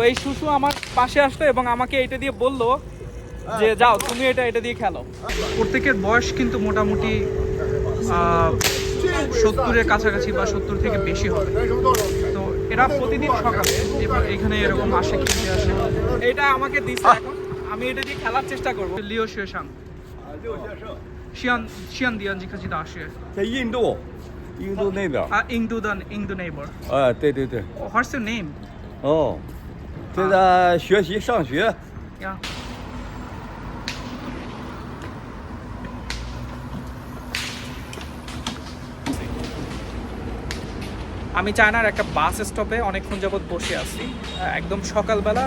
তো এই শুশু আমার পাশে আসলো এবং আমাকে এটা দিয়ে বললো যে যাও তুমি এটা এটা দিয়ে খেলো প্রত্যেকের বয়স কিন্তু মোটামুটি সত্তরের কাছাকাছি বা সত্তর থেকে বেশি হবে তো এরা প্রতিদিন সকালে এবার এখানে এরকম আসে কিনতে আসে এটা আমাকে দিচ্ছে এখন আমি এটা দিয়ে খেলার চেষ্টা করবো লিও শিয়াসাং 六先生， শিয়ান শিয়ান দিয়ান জিখাজি দা আসে 在印度，印度那边。 ইন্দু দান Indu neighbour 哎，对对对， what's your name 哦， 正在学习上学。 ইয়া আমি চায়নার একটা বাস স্টপে অনেকক্ষণ যাবৎ বসে আছি আহ, একদম সকালবেলা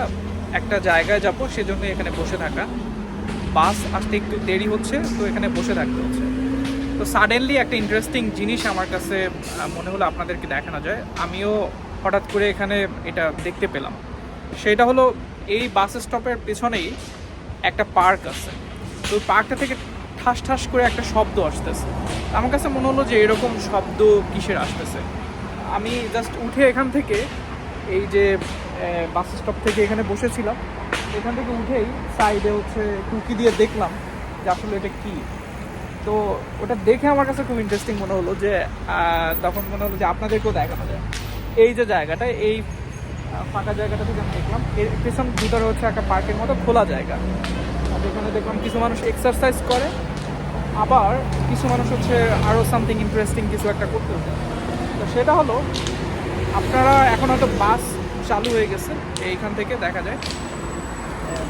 একটা জায়গায় যাব সেজন্য এখানে বসে থাকা বাস আসতে একটু দেরি হচ্ছে তো এখানে বসে থাকতে হচ্ছে তো সাডেনলি একটা ইন্টারেস্টিং জিনিস আমার কাছে আহ, মনে হলো আপনাদেরকে দেখানো যায় আমিও হঠাৎ করে এখানে এটা দেখতে পেলাম সেটা হলো এই বাস স্টপের পেছনেই একটা পার্ক আছে। তো পার্কটা থেকে ঠাস ঠাস করে একটা শব্দ আসতেছে। আমার কাছে মনে হলো যে এরকম শব্দ কিসের আসতেছে? আমি জাস্ট উঠে এখান থেকে এই যে বাস স্টপ থেকে এখানে বসেছিলাম। এখান থেকে উঠেই সাইডে হচ্ছে টুকি দিয়ে দেখলাম যে আসলে এটা কী। তো ওটা দেখে আমার কাছে খুব ইন্টারেস্টিং মনে হলো যে তখন মনে হলো যে আপনাদেরকেও দেখানো যায়। এই যে জায়গাটা, এই ফাঁকা জায়গাটা থেকে আমি দেখলাম। এর পেছন ভিতরে হচ্ছে একটা পার্কের মতো খোলা জায়গা। আর এখানে দেখলাম কিছু মানুষ এক্সারসাইজ করে। আবার কিছু মানুষ হচ্ছে আরও সামথিং ইন্টারেস্টিং কিছু একটা করতে তো সেটা হলো, আপনারা এখন হয়তো বাস চালু হয়ে গেছে। এইখান থেকে দেখা যায়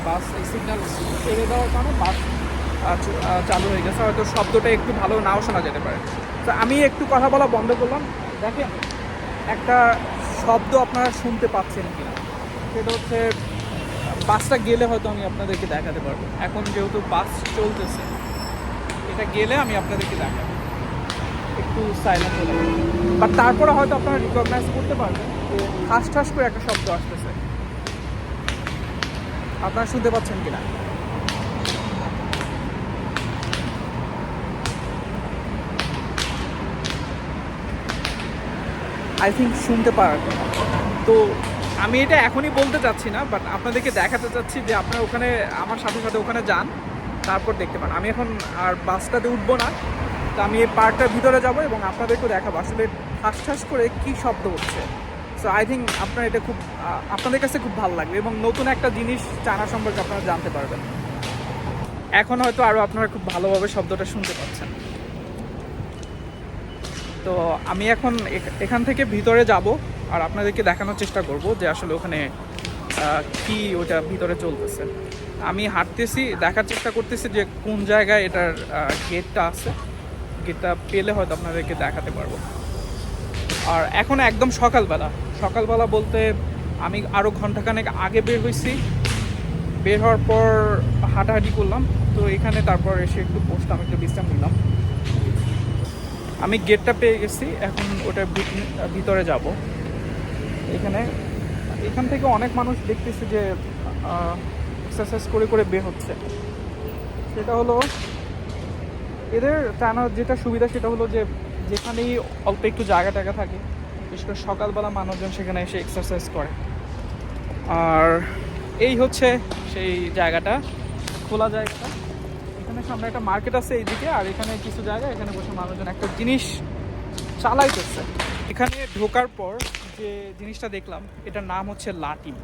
বাস এই সিগন্যাল ছেড়ে দেওয়ার কারণে বাস চালু হয়ে গেছে। হয়তো শব্দটা একটু ভালো নাও শোনা যেতে পারে। তো আমি একটু কথা বলা বন্ধ করলাম। দেখে একটা শব্দ আপনারা শুনতে পাচ্ছেন কিনা। সেটা হচ্ছে, বাসটা গেলে হয়তো আমি আপনাদেরকে দেখাতে পারব। এখন যেহেতু বাস চলতেছে, এটা গেলে আমি আপনাদেরকে দেখাবো। একটু সাইলেন্ট হলে। বাট তারপরে হয়তো আপনারা রিকগনাইজ করতে পারবেন যে ঠাস ঠাস করে একটা শব্দ আসতেছে। আপনারা শুনতে পাচ্ছেন কিনা? আই থিঙ্ক শুনতে পারার তো আমি এটা এখনই বলতে চাচ্ছি না বাট আপনাদেরকে দেখাতে চাচ্ছি যে আপনারা ওখানে, আমার সাথে সাথে ওখানে যান, তারপর দেখতে পান। আমি এখন আর বাসটাতে উঠবো না, তো আমি এই পার্কটার ভিতরে যাব এবং আপনাদেরকেও দেখাবো আসলে ঠাস ঠাস করে কী শব্দ হচ্ছে। সো আই থিঙ্ক আপনার এটা খুব আপনাদের কাছে খুব ভালো লাগবে এবং নতুন একটা জিনিস জানা সম্পর্কে আপনারা জানতে পারবেন। এখন হয়তো আরও আপনারা খুব ভালোভাবে শব্দটা শুনতে পাচ্ছেন। তো আমি এখন এখান থেকে ভিতরে যাব আর আপনাদেরকে দেখানোর চেষ্টা করব যে আসলে ওখানে কি ওটা ভিতরে চলতেছে। আমি হাঁটতেছি, দেখার চেষ্টা করতেছি যে কোন জায়গায় এটার গেটটা আছে। গেটটা পেলে হয়তো আপনাদেরকে দেখাতে পারব। আর এখন একদম সকালবেলা। সকালবেলা বলতে আমি আরও ঘন্টাখানেক আগে বের হয়েছি। বের হওয়ার পর হাঁটাহাঁটি করলাম। তো এখানে তারপর এসে একটু বসলাম, একটু বিশ্রাম নিলাম। আমি গেটটা পেয়ে গেছি, এখন ভিত- ভিতরে যাব। এখানে, এখান থেকে অনেক মানুষ দেখতেছি যে এক্সারসাইজ করে করে বের হচ্ছে। সেটা হলো, এদের টানার যেটা সুবিধা সেটা হলো যে, যেখানেই অল্প একটু জায়গা টায়গা থাকে, বিশেষ করে সকালবেলা মানুষজন সেখানে এসে এক্সারসাইজ করে। আর এই হচ্ছে সেই জায়গাটা, খোলা জায়গাটা। সামনে একটা মার্কেট আছে এইদিকে, আর এখানে কিছু জায়গা এখানে বসে মানুষজন একটা জিনিস চালাইতেছে। এখানে ঢোকার পর যে জিনিসটা দেখলাম, এটার নাম হচ্ছে লাটিম।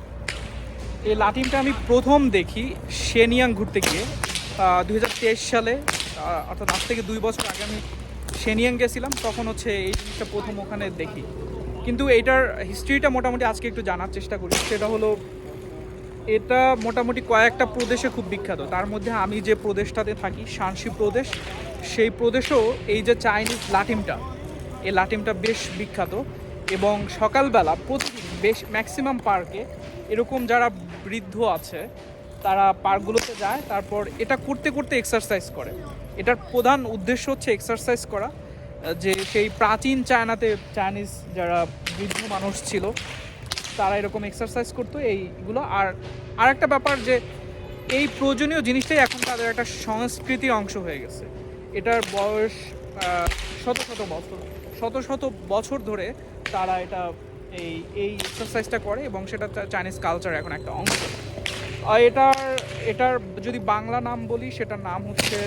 এই লাটিমটা আমি প্রথম দেখি সেনিয়াং ঘুরতে গিয়ে। দু হাজার তেইশ সালে অর্থাৎ আজ থেকে দুই বছর আগে আমি সেনিয়াং গেছিলাম, তখন হচ্ছে এই জিনিসটা প্রথম ওখানে দেখি। কিন্তু এইটার হিস্ট্রিটা মোটামুটি আজকে একটু জানার চেষ্টা করি। সেটা হলো এটা মোটামুটি কয়েকটা প্রদেশে খুব বিখ্যাত। তার মধ্যে আমি যে প্রদেশটাতে থাকি শানসি প্রদেশ, সেই প্রদেশেও এই যে চাইনিজ লাটিমটা, এই লাটিমটা বেশ বিখ্যাত এবং সকালবেলা প্রতিদিন বেশ ম্যাক্সিমাম পার্কে এরকম যারা বৃদ্ধ আছে, তারা পার্কগুলোতে যায়, তারপর এটা করতে করতে এক্সারসাইজ করে। এটার প্রধান উদ্দেশ্য হচ্ছে এক্সারসাইজ করা, যে সেই প্রাচীন চায়নাতে, চাইনিজ যারা বৃদ্ধ মানুষ ছিল তারা এরকম এক্সারসাইজ করতো, এইগুলো। আর আরেকটা ব্যাপার যে, এই প্রয়োজনীয় জিনিসটাই এখন তাদের একটা সংস্কৃতির অংশ হয়ে গেছে। এটার বয়স শত শত বছর, শত শত বছর ধরে তারা এটা, এই এই এক্সারসাইজটা করে এবং সেটা চাইনিজ কালচার এখন একটা অংশ। আর এটার এটার যদি বাংলা নাম বলি, সেটার নাম হচ্ছে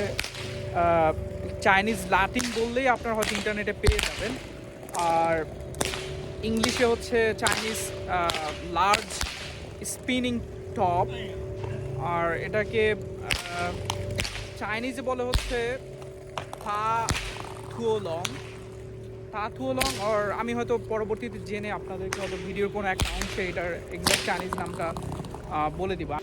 চাইনিজ লাটিন বললেই আপনারা হয়তো ইন্টারনেটে পেয়ে যাবেন। আর ইংলিশে হচ্ছে চাইনিজ লার্জ স্পিনিং টপ আর এটাকে চাইনিজে বলে হচ্ছে থা থুয়োলং থা থুয়োলং আর আমি হয়তো পরবর্তীতে জেনে আপনাদেরকে হয়তো ভিডিওর কোনো একটা অংশে এটার এক্সাক্ট চাইনিজ নামটা বলে দিবা।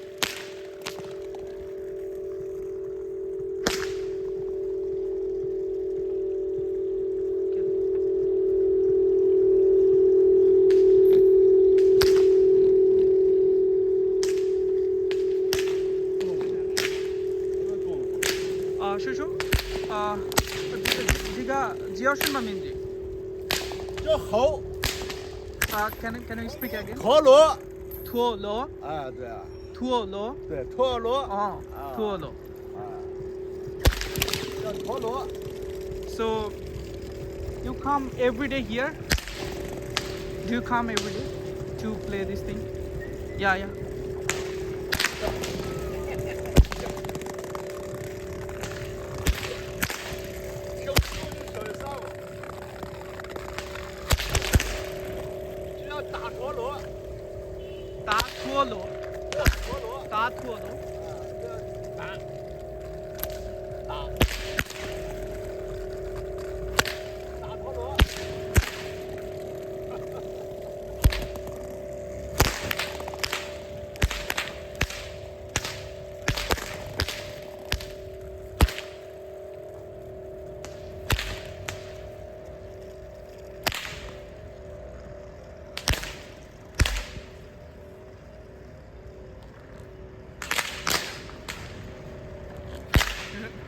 Uh, Jioshin Maminji. Jo ho. Uh, can, can you speak again? Ho lo. Tuo lo. Ah, 对啊，Tuo lo. 对，陀螺，Oh, 啊 tuo lo. 啊，叫陀螺。So, you come every day here? Do you come every day to play this thing? Yeah, yeah.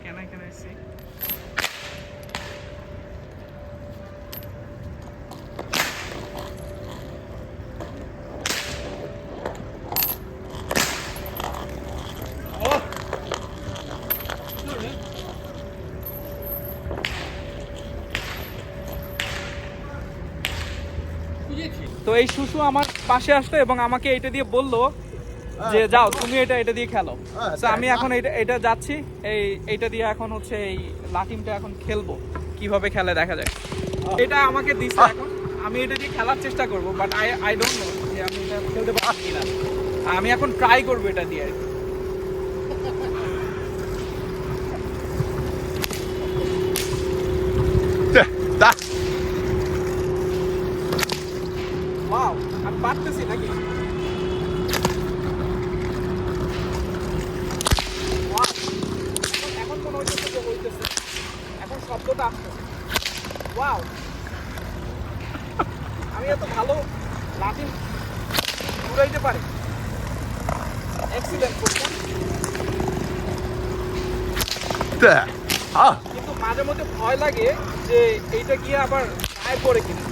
Can I can I see? তো এই শুশু আমার পাশে আসতো এবং আমাকে এটা দিয়ে বলল যে যাও তুমি এটা এটা দিয়ে খেলো। হ্যাঁ, তো আমি এখন এটা এটা যাচ্ছি। এই এটা দিয়ে এখন হচ্ছে এই লাটিমটা এখন খেলব। কীভাবে খেলে দেখা যায় এটা আমাকে দিছে এখন। আমি এটা দিয়ে খেলার চেষ্টা করব but I I don't know যে আমি এটা খেলতে পারছি কিনা। আমি এখন ট্রাই করব এটা দিয়ে আর কি। 对，打，ওয়াও আমি পারতেছি নাকি Wow! এখন- এখন মনে হইতেছে যে হইতেছে এখন শব্দটা আসতেছে ওয়াও আমি এত ভালো লাঠিম ঘুরাইতে পারি। কিন্তু মাঝে মধ্যে ভয় লাগে যে এইটা গিয়ে আবার গায়ে পড়ে কিনা।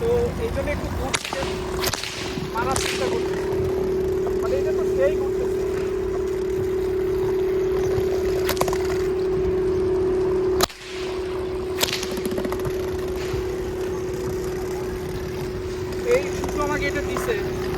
তো এই জন্য একটু থেকে মারার চেষ্টা করছি। মানে এটা তো সেই করতেছে এই শুধু আমাকে এটা দিছে।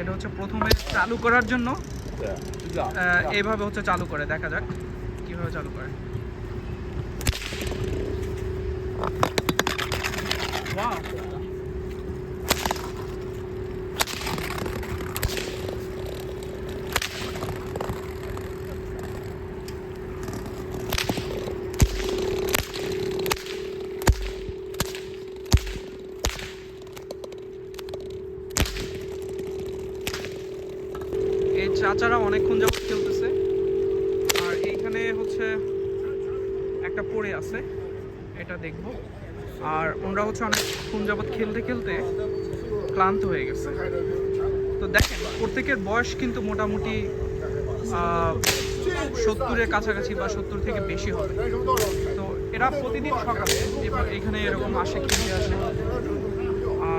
এটা হচ্ছে প্রথমে চালু করার জন্য। আচ্ছা, এইভাবে হচ্ছে চালু করে দেখা যাক কীভাবে চালু করে। Wow. অনেকক্ষণ যাবত খেলতেছে। আর এইখানে হচ্ছে একটা পড়ে আছে, এটা দেখব। আর ওনরা হচ্ছে অনেক অনেকক্ষণ যাবৎ খেলতে খেলতে ক্লান্ত হয়ে গেছে। তো দেখেন, প্রত্যেকের বয়স কিন্তু মোটামুটি সত্তরের কাছাকাছি বা সত্তর থেকে বেশি হবে। তো এরা প্রতিদিন সকালে এখানে এরকম আসে, খেলতে আসে।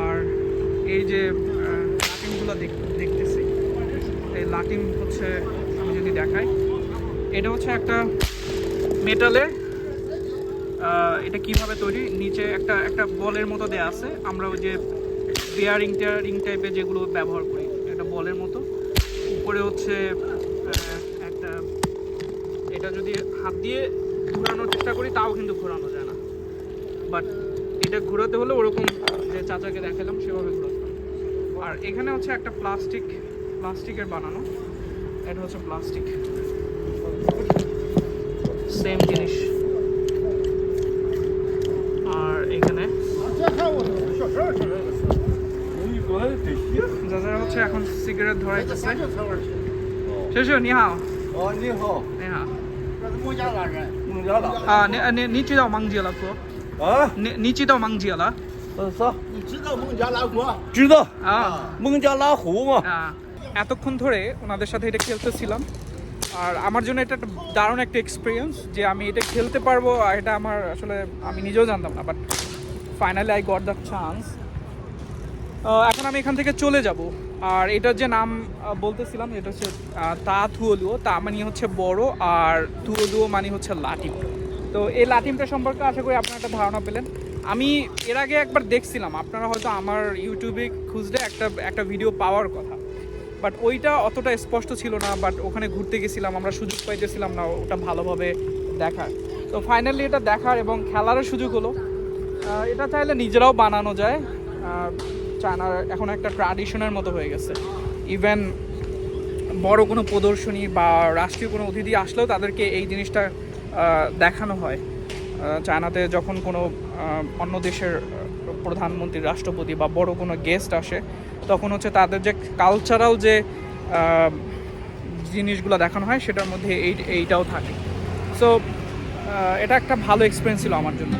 আর এই যে আহ, লাটিমগুলো দেখ- দেখতেছি লাটিম হচ্ছে আমি যদি দেখাই। এটা হচ্ছে একটা মেটালের এটা কীভাবে তৈরি? নিচে একটা একটা বলের মতো দেয়া আছে। আমরা ওই যে বিয়ারিং টিয়ারিং টাইপের যেগুলো ব্যবহার করি, একটা বলের মতো। উপরে হচ্ছে একটা, এটা যদি হাত দিয়ে ঘোরানোর চেষ্টা করি, তাও কিন্তু ঘোরানো যায় না। বাট এটা ঘোরাতে হলে ওরকম যে চাচাকে দেখালাম, সেভাবে ঘোরাতে আর এখানে হচ্ছে একটা প্লাস্টিক প্লাস্টিকের বানানো। এটা হচ্ছে প্লাস্টিক সেম জিনিস আর এখানে যারা হচ্ছে এখন সিগারেট ধরাইতেছে শেষ নি হাও 哦，你好， নি হাও 孟加拉人。孟加拉。 আ নি নি নি চিদাও মাংজিয়া লাগো 啊， নি নি চিদাও মাংজিয়া লা 呃，啥？你知道孟加拉国？知道， আ 孟加拉湖嘛。 আ, এতক্ষণ ধরে ওনাদের সাথে এটা খেলতেছিলাম আর আমার জন্য এটা একটা দারুণ একটা এক্সপিরিয়েন্স যে আমি এটা খেলতে পারব আর এটা আমার আসলে আমি নিজেও জানতাম না but finally I got the chance এখন আমি এখান থেকে চলে যাব। আর এটার যে নাম বলতেছিলাম, এটা হচ্ছে তা থুয়লুও তা মানে হচ্ছে বড় আর থুয়লুও মানে হচ্ছে লাটিম তো এই লাটিমটা সম্পর্কে আশা করি আপনারা একটা ধারণা পেলেন। আমি এর আগে একবার দেখছিলাম, আপনারা হয়তো আমার ইউটিউবে খুঁজলে একটা একটা ভিডিও পাওয়ার কথা। বাট ওইটা অতটা স্পষ্ট ছিল না, বাট ওখানে ঘুরতে গেছিলাম, আমরা সুযোগ পাইতেছিলাম না ওটা ভালোভাবে দেখার। তো ফাইনালি এটা দেখার এবং খেলারও সুযোগ হলো। এটা চাইলে নিজেরাও বানানো যায়। চায়নার এখন একটা ট্র্যাডিশনের মতো হয়ে গেছে। ইভেন বড় কোনো প্রদর্শনী বা রাষ্ট্রীয় কোনো অতিথি আসলেও তাদেরকে এই জিনিসটা দেখানো হয়। চায়নাতে যখন কোনো অন্য দেশের প্রধানমন্ত্রী, রাষ্ট্রপতি বা বড় কোনো গেস্ট আসে, তখন হচ্ছে তাদের যে কালচারাল যে জিনিসগুলো দেখানো হয়, সেটার মধ্যে এই, এইটাও থাকে। সো এটা একটা ভালো এক্সপিরিয়েন্স ছিল আমার জন্য।